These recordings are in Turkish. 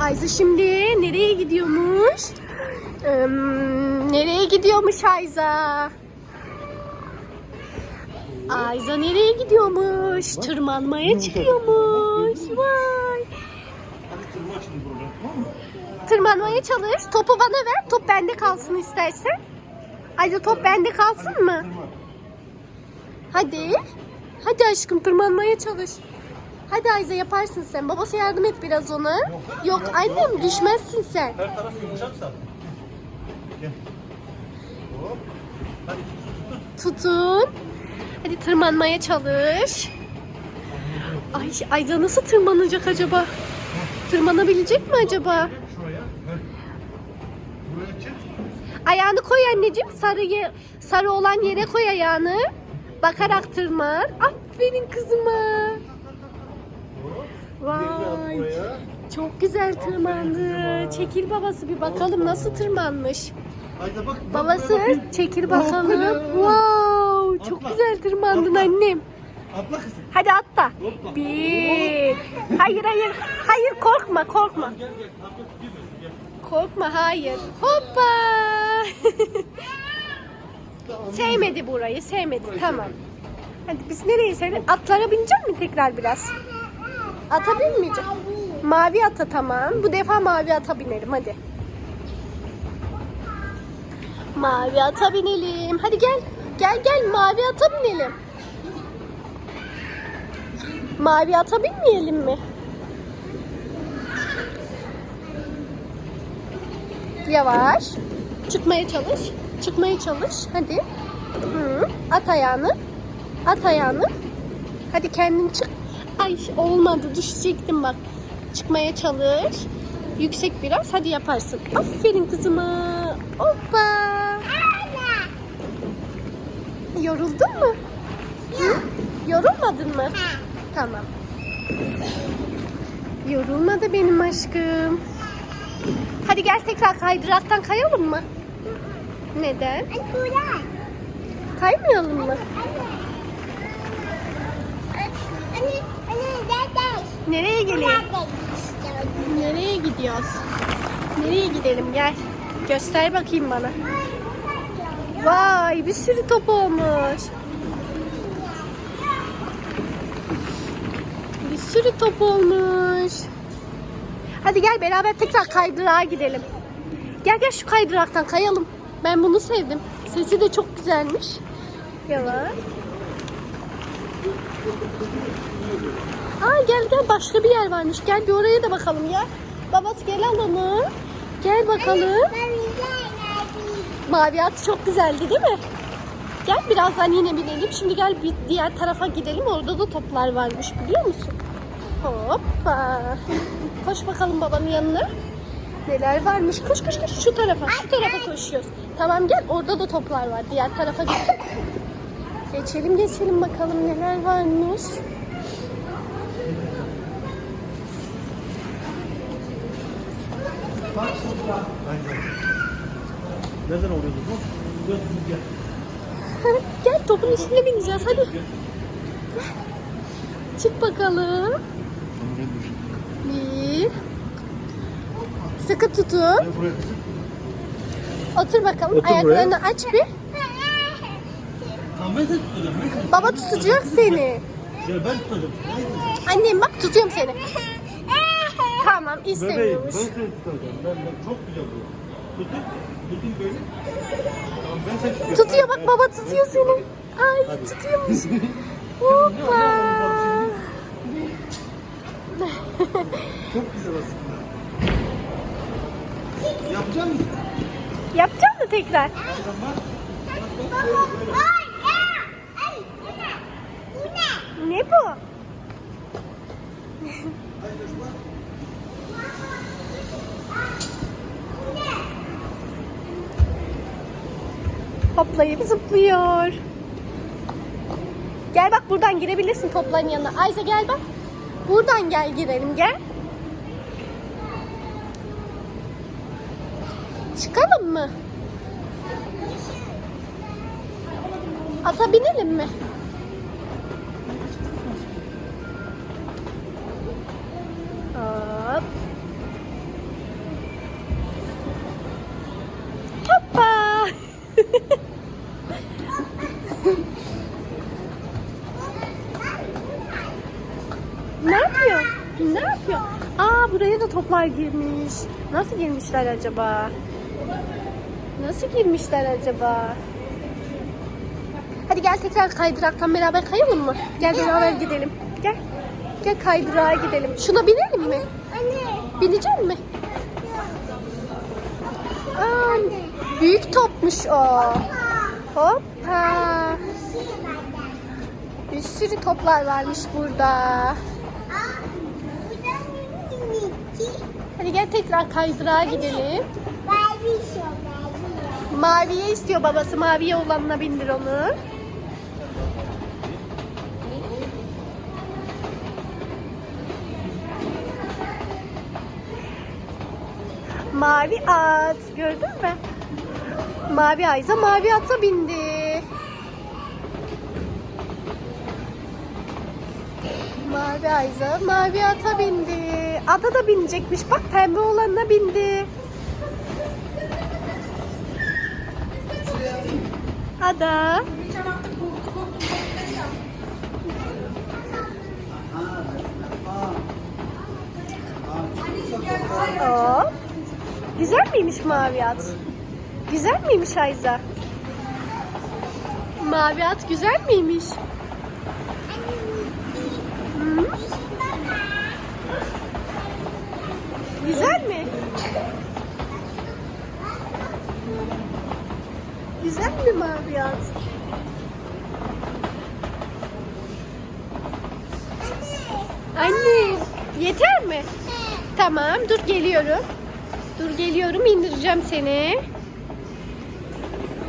Ayza şimdi nereye gidiyormuş? Ee, nereye gidiyormuş Ayza? Ayza nereye gidiyormuş? Tırmanmaya çıkıyormuş. Vay. Tırmanmaya çalış. Topu bana ver. Top bende kalsın istersen. Ayza top bende kalsın mı? Hadi. Hadi aşkım tırmanmaya çalış. Hadi Ayza yaparsın sen. Babası yardım et biraz ona. Yok annem düşmezsin sen. Her taraf yumuşak zaten. Gel. Hop. Hadi tut tut tut. Tutun. Hadi tırmanmaya çalış. Ay Ayza nasıl tırmanacak acaba? Tırmanabilecek mi acaba? Ayağını koy anneciğim. Sarıyı, sarı olan yere koy ayağını. Bakarak tırman. Aferin kızıma. Vay. Çok güzel tırmandı. Çekil babası bir bakalım nasıl tırmanmış. Bak. bak Babası bakayım. çekil bakalım. Wow, çok Atla. güzel tırmandın Atla. annem. Atla kızım. Hadi atla. Hoppa. Bir. Hayır hayır. Hayır korkma korkma. Gel gel. Gel. Korkma hayır. Hoppa. sevmedi burayı sevmedi. Tamam. Hadi biz nereye sevdik? Atlara binecek mi tekrar biraz? Ata binmeyeceğim. Mavi ata tamam. Bu defa mavi ata binelim hadi. Mavi ata binelim. Hadi gel. Gel gel mavi ata binelim. Mavi ata binmeyelim mi? Yavaş. Çıkmaya çalış. Çıkmaya çalış. Hadi. Hı. At ayağını. At ayağını. Hadi kendin çık. Ay olmadı. Düşecektim bak. Çıkmaya çalış. Yüksek biraz. Hadi yaparsın. Aferin kızıma. Hoppa. Yoruldun mu? Hı? Yorulmadın mı? Tamam. Yorulmadı benim aşkım. Hadi gel tekrar kaydıraktan kayalım mı? Neden? Kaymayalım mı? Nereye geleyim? Nereye gidiyoruz? Nereye gidelim gel. Göster bakayım bana. Vay bir sürü top olmuş. Bir sürü top olmuş. Hadi gel beraber tekrar kaydırağa gidelim. Gel gel şu kaydıraktan kayalım. Ben bunu sevdim. Sesi de çok güzelmiş. Yavaş. Aa gel gel başka bir yer varmış. Gel bir oraya da bakalım ya. Babası gel al onu. Gel bakalım. Mavi at çok güzeldi değil mi? Gel birazdan yine binelim. Şimdi gel bir diğer tarafa gidelim. Orada da toplar varmış biliyor musun? Hoppa. Koş bakalım babanın yanına. Neler varmış? Koş koş koş şu tarafa. Şu tarafa koşuyoruz. Tamam gel orada da toplar var. Diğer tarafa git. Geçelim geçelim bakalım neler varmış. Nereden oluyordu bu? Gel. topun üstüne bineceğiz hadi. Çık bakalım. Bir. Sıkı tutun. Otur bakalım. Otur Ayaklarını aç bir. Tamam ben seni tutacağım. Ben seni Baba tutacak seni. Gel ben tutacağım. Annem bak tutuyorum seni. Tamam Bebeğim ben istemiyormuş. seni tutacağım. Ben, ben çok güzel bu. Tutun. Tutun böyle. Tamam ben seni tutuyorum. Tutuyor bak baba tutuyor seni. Ay tutuyormuş. Hoppa. Çok güzel aslında. Yapacak mısın? Yapacak mı tekrar? Bak. Bak bak böyle böyle. Ne bu? Hoplayıp zıplıyor. Gel bak buradan girebilirsin topların yanına. Ayza gel bak. Buradan gel girelim gel. Çıkalım mı? Ata binelim mi? Buraya da toplar girmiş. Nasıl girmişler acaba? Nasıl girmişler acaba? Hadi gel tekrar kaydıraktan beraber kayalım mı? Gel beraber gidelim. Gel. Gel kaydırağa gidelim. Şuna binelim mi? Anne. Binecek mi? Aa, büyük topmuş o. Hoppa. Bir sürü toplar varmış burada. Tekrar kaydırağa gidelim. Maviye istiyor babası. Maviye olanına bindir onu. Mavi at. Gördün mü? Mavi Ayza mavi ata bindi. Mavi Ayza mavi ata bindi. Ada da binecekmiş. Bak pembe olanına bindi. Ada. Hop. Güzel miymiş mavi at? Güzel miymiş Ayza? Mavi at güzel miymiş? Güzel mi? Güzel mi mavi at? Anne, yeter mi? Tamam, dur geliyorum. Dur geliyorum, indireceğim seni.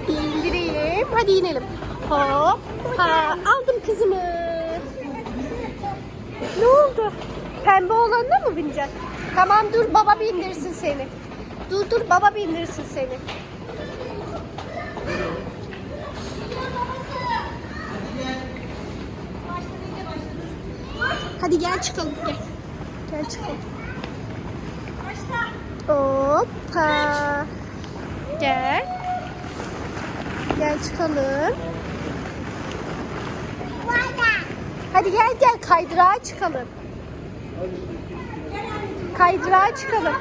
İndireyim. Hadi inelim. Hop. Ha, aldım kızımı. Ne oldu? Pembe olanına mı bineceksin? Tamam dur baba bindirsin seni. Dur dur baba bindirsin seni. Hadi gel çıkalım gel. Gel çıkalım. Hoppa. Gel. Gel çıkalım. Hadi gel gel kaydırağa çıkalım. Kaydırağa çıkalım.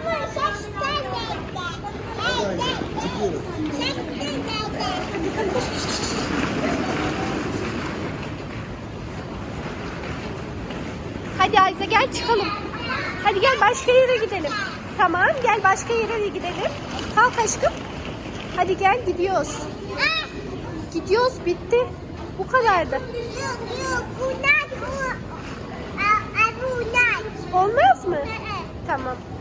Hadi Ayza gel çıkalım. Hadi gel başka yere gidelim. Tamam gel başka yere de gidelim. Kalk aşkım. Hadi gel gidiyoruz. Gidiyoruz bitti. Bu kadardı. Olmaz mı? 怎么？